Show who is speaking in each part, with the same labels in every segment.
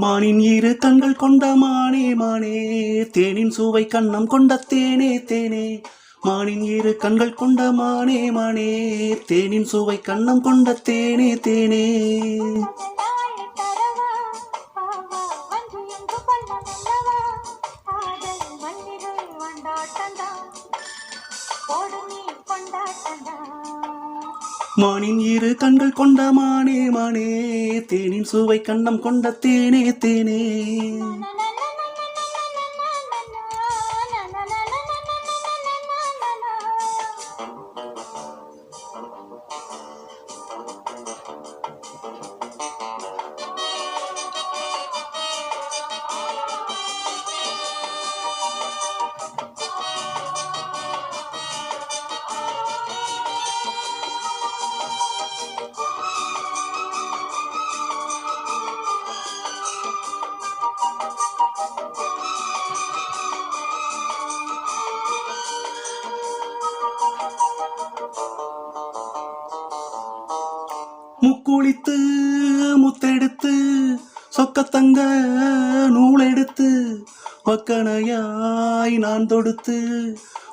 Speaker 1: மானின் இரு கண்கள் கொண்ட மானே மானே. தேனின் சுவை கண்ணம் கொண்ட தேனே தேனே. மானின் இரு கண்கள் கொண்ட மானே மானே. தேனின் சுவை கண்ணம் கொண்ட தேனே தேனே. மானின் இரு கண்கள் கொண்ட மானே மானே. தேனின் சுவை கண்ணம் கொண்ட தேனே தேனே. முக்குளித்து முத்தெடுத்து சொக்கத்தங்க நூலெடுத்து வக்கணையாய் நான் தொடுத்து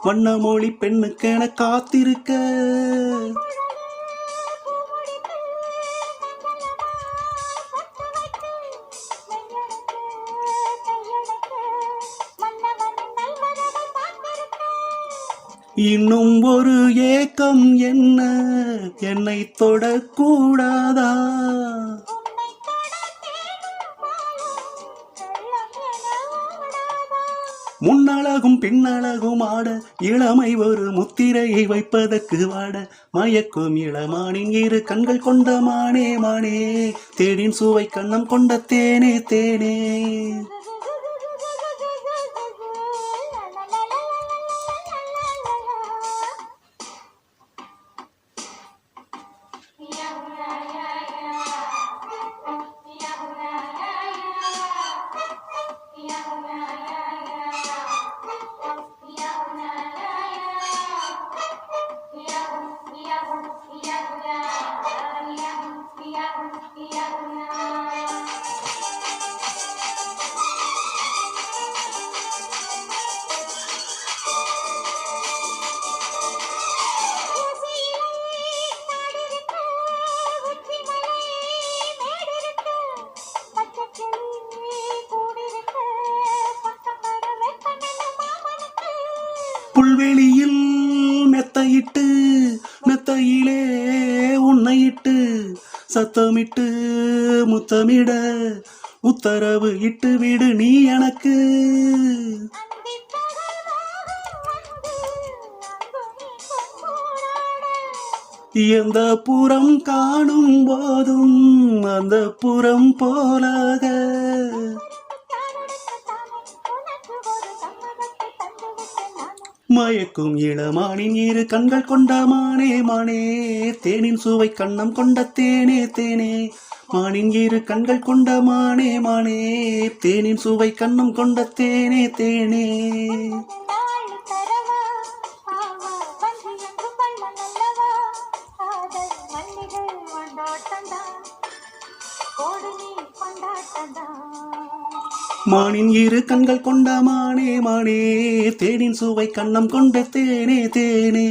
Speaker 1: வண்ணமொழி பெண்ணுக்கென காத்திருக்க. இன்னும் ஒரு ஏக்கம் என்ன? என்னை தொடக்கூடாதா? முன்னழகும் பின்னழகும் ஆட இளமை ஒரு முத்திரையை வைப்பதற்கு வாட. மயக்கும் இளமானின் இரு கண்கள் கொண்ட மானே மானே. தேனின் சுவை கண்ணம் கொண்ட தேனே தேனே. புல்வெளியில் மெத்தையிட்டு மெத்தையிலே உன்னையிட்டு சத்தமிட்டு முத்தமிட உத்தரவு இட்டு விடு நீ எனக்கு. எந்த புறம் காணும் போதும் அந்த புறம் போலாக. மயக்கும் இளமானின் இரு கண்கள் கொண்ட மானே மானே. தேனின் சுவை கண்ணம் கொண்ட தேனே தேனே. மானின் இரு கண்கள் கொண்ட மானே மானே. தேனின் சுவை கண்ணம் கொண்ட தேனே தேனே. மானின் இரு கண்கள் கொண்ட மானே மானே. தேனின் சுவை கண்ணம் கொண்ட தேனே தேனே.